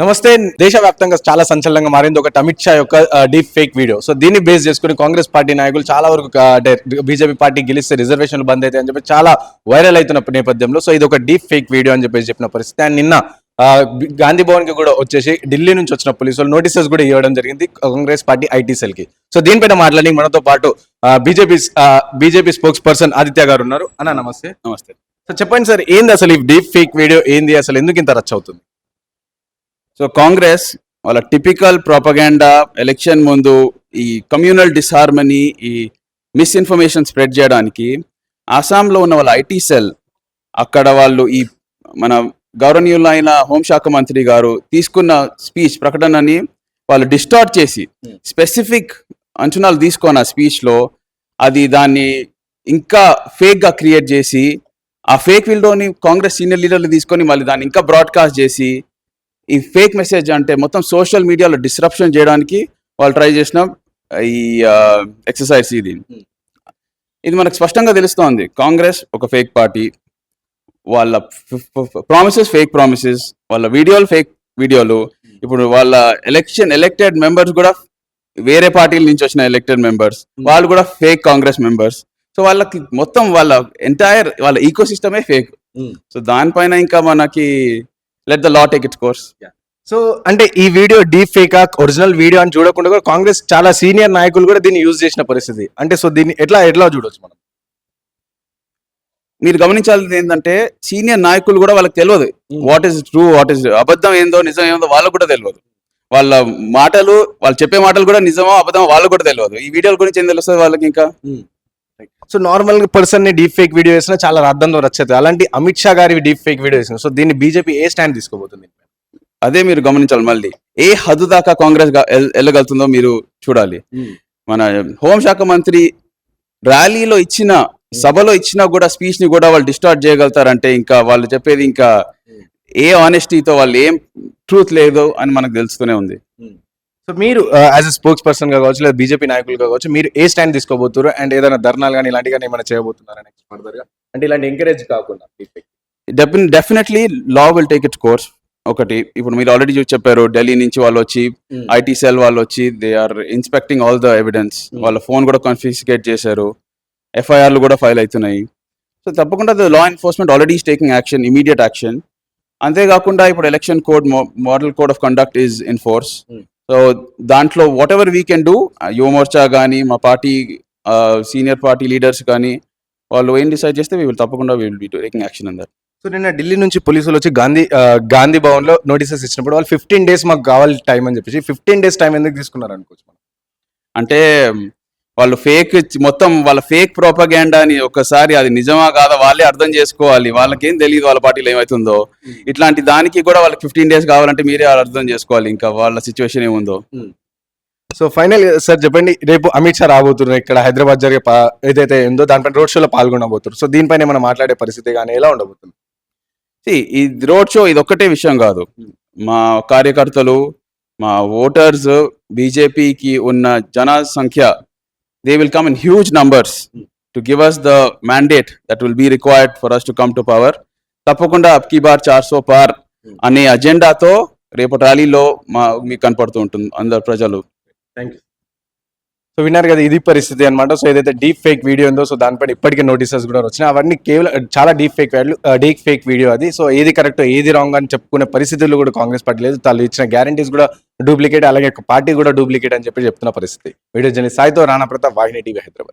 నమస్తే దేశవ్యాప్తంగా చాలా సంచలనంగా మారింది ఒక అమిత్ షా యొక్క డీప్ ఫేక్ వీడియో సో దీన్ని బేస్ చేసుకుని కాంగ్రెస్ పార్టీ నాయకులు చాలా వరకు బీజేపీ పార్టీ గెలిస్తే రిజర్వేషన్లు బంద్ అయితే అని చెప్పి చాలా వైరల్ అవుతున్న నేపథ్యంలో సో ఇది ఒక డీప్ ఫేక్ వీడియో అని చెప్పేసి చెప్పిన పరిస్థితి. అండ్ నిన్న గాంధీ భవన్కి కూడా వచ్చేసి ఢిల్లీ నుంచి వచ్చిన పోలీసులు నోటీసెస్ కూడా ఇవ్వడం జరిగింది కాంగ్రెస్ పార్టీ ఐటీ సెల్కి సో దీనిపైన మాట్లాడి మనతో పాటు BJP BJP spokesperson Aditya garu ఉన్నారు. అన్న నమస్తే. నమస్తే. సో చెప్పండి సార్ ఏంది అసలు ఈ డీప్ ఫేక్ వీడియో ఏంది అసలు? ఎందుకు ఇంత రచ్చ అవుతుంది సో కాంగ్రెస్ వాళ్ళ టిపికల్ ప్రాపగాండా ఎలక్షన్ ముందు ఈ కమ్యూనల్ డిస్హార్మనీ ఈ మిస్ఇన్ఫర్మేషన్ స్ప్రెడ్ చేయడానికి ఆసాంలో ఉన్న వాళ్ళ ఐటీ సెల్ అక్కడ వాళ్ళు ఈ మన గౌరవనీయులైన హోంశాఖ మంత్రి గారు తీసుకున్న స్పీచ్ ప్రకటనని వాళ్ళు డిస్టార్ట్ చేసి Hmm. స్పెసిఫిక్ అంచనాలు తీసుకొని ఆ స్పీచ్లో అది దాన్ని ఇంకా ఫేక్గా క్రియేట్ చేసి ఆ ఫేక్ వీడియోని కాంగ్రెస్ సీనియర్ లీడర్లు తీసుకొని మళ్ళీ దాన్ని ఇంకా బ్రాడ్కాస్ట్ చేసి ఈ ఫేక్ మెసేజ్ అంటే మొత్తం సోషల్ మీడియాలో డిస్రప్షన్ చేయడానికి వాళ్ళు ట్రై చేసిన ఈ ఎక్సర్సైజ్ ఇది. Hmm. ఇది మనకు స్పష్టంగా తెలుస్తోంది. కాంగ్రెస్ ఒక ఫేక్ పార్టీ. వాళ్ళ ప్రామిసెస్ ఫేక్ ప్రామిసెస్ వాళ్ళ వీడియోలు ఫేక్ వీడియోలు. ఇప్పుడు వాళ్ళ ఎలక్షన్ ఎలక్టెడ్ మెంబర్స్ కూడా వేరే పార్టీల నుంచి వచ్చిన ఎలక్టెడ్ మెంబర్స్ వాళ్ళు కూడా ఫేక్ కాంగ్రెస్ మెంబర్స్ సో వాళ్ళకి మొత్తం వాళ్ళ ఎంటైర్ వాళ్ళ ఈకో సిస్టమే ఫేక్ సో దానిపైన ఇంకా మనకి let the law take its course so అంటే ఈ video deep fake original video అని చూడకుండా కూడా కాంగ్రెస్ చాలా సీనియర్ నాయకులు కూడా దీన్ని యూజ్ చేసిన పరిస్థితి. అంటే సో దీన్ని ఎట్లా ఎట్లా చూడొచ్చు మనం? మీరు గమనించాల్సింది ఏంటంటే సీనియర్ నాయకులు కూడా వాళ్ళకి తెలియదు. What is true what is అబద్ధం ఏందో నిజం ఏందో వాళ్ళకు కూడా తెలియదు. వాళ్ళ మాటలు వాళ్ళు చెప్పే మాటలు కూడా నిజమో అబద్ధమో వాళ్ళకు కూడా తెలియదు. ఈ వీడియోల గురించి ఏం తెలుస్తుంది వాళ్ళకి ఇంకా? సో నార్మల్ పర్సన్ని డీప్ ఫేక్ వీడియో వేసినా చాలా అర్థంతో వచ్చేది. అలాంటి అమిత్ షా గారి డీప్ ఫేక్ వీడియో వేసిన. సో దీన్ని బీజేపీ ఏ స్టాండ్ తీసుకోబోతుంది? అదే మీరు గమనించాలి మళ్ళీ. ఏ హద్దు దాకా కాంగ్రెస్ వెళ్ళగలుగుతుందో మీరు చూడాలి. మన హోంశాఖ మంత్రి ర్యాలీలో ఇచ్చిన సభలో ఇచ్చినా కూడా స్పీచ్ని కూడా వాళ్ళు డిస్టార్ట్ చేయగలుగుతారంటే ఇంకా వాళ్ళు చెప్పేది ఇంకా ఏ ఆనెస్టీతో వాళ్ళు ఏం ట్రూత్ లేదు అని మనకు తెలుస్తూనే ఉంది. సో మీరు యాజ్ ఎ స్పోక్స్ పర్సన్గా కావచ్చు లేదా బీజేపీ నాయకులుగా కావచ్చు మీరు ఏ స్టాండ్ తీసుకోబోతున్నారు అండ్ ఏదైనా ధర్నాలు కానీ ఇలాంటివి కానీ ఏమైనా చేయబోతున్నారా నెక్స్ట్ ఫర్దర్గా అంటే ఇలాంటి ఎంకరేజ్ కాకుండా. Definitely law will take its course ఒకటి ఇప్పుడు మీరు ఆల్రెడీ చూసి చెప్పారు ఢిల్లీ నుంచి వాళ్ళు వచ్చి ఐటీ సెల్ వాళ్ళు వచ్చి they are inspecting all the evidence Hmm. వాళ్ళ ఫోన్ కూడా కాన్ఫిస్కేట్ చేశారు. ఎఫ్ఐఆర్లు కూడా ఫైల్ అవుతున్నాయి. సో తప్పకుండా law enforcement already is taking action immediate action అంతేకాకుండా ఇప్పుడు election code model code of conduct is in force Hmm. So దాంట్లో whatever we can do Yuva Morcha కానీ మా పార్టీ సీనియర్ పార్టీ లీడర్స్ కానీ వాళ్ళు ఏం డిసైడ్ చేస్తే వీ విల్ తప్పకుండా we will be taking action అందరు సో నిన్న ఢిల్లీ నుంచి పోలీసులు వచ్చి గాంధీ గాంధీ భవన్లో నోటీసెస్ ఇచ్చినప్పుడు వాళ్ళు ఫిఫ్టీన్ డేస్ మాకు కావాలి టైం అని చెప్పేసి ఫిఫ్టీన్ డేస్ టైం ఎందుకు తీసుకున్నారు అనుకోవచ్చు మనం? అంటే వాళ్ళు ఫేక్ మొత్తం వాళ్ళ ఫేక్ ప్రోపగాండా అని ఒకసారి అది నిజమా కాదా వాళ్ళే అర్థం చేసుకోవాలి. వాళ్ళకేం తెలియదు వాళ్ళ పార్టీలో ఏమవుతుందో ఇట్లాంటి దానికి కూడా వాళ్ళకి ఫిఫ్టీన్ డేస్ కావాలంటే మీరే అర్థం చేసుకోవాలి. ఇంకా వాళ్ళ సిచ్యువేషన్ ఏముందో. సో ఫైనల్ సార్ చెప్పండి. రేపు అమిత్ షా రాబోతున్నారు. ఇక్కడ హైదరాబాద్ జరిగే ఏదైతే ఉందో దానిపైన రోడ్ షోలో పాల్గొనబోతున్నారు. సో దీనిపైన మనం మాట్లాడే పరిస్థితి కానీ ఎలా ఉండబోతుంది? ఈ రోడ్ షో ఇది ఒక్కటే విషయం కాదు. మా కార్యకర్తలు మా ఓటర్స్ బీజేపీకి ఉన్న జన సంఖ్య they will come in huge numbers to give us the mandate that will be required for us to come to power తప్పకుండా అబ్కి బార్ చార్ సో పార్ అనే అజెండాతో రేపు ర్యాలీలో మా మీకు కనపడుతూ ఉంటుంది అందరు ప్రజలు. థ్యాంక్ యూ సో విన్నారు కదా ఇది పరిస్థితి అనమాట సో ఏదైతే డీప్ ఫేక్ వీడియో ఉందో సో దానిపైన ఇప్పటికే నోటీసెస్ కూడా వచ్చినాయి. అవన్నీ కేవలం చాలా deep fake deep fake video అది. సో ఏది కరెక్ట్ ఏది రాంగ్ అని చెప్పుకునే పరిస్థితులు కూడా కాంగ్రెస్ పార్టీ లేదు. వాళ్ళు ఇచ్చిన గ్యారంటీస్ కూడా డూప్లికేట్ అలాగే పార్టీ కూడా డూప్లికేట్ అని చెప్పి చెప్తున్న పరిస్థితి. వీడియో జర్నీ సాయితో రాణా ప్రతాప్ వాహిని టీవీ హైదరాబాద్.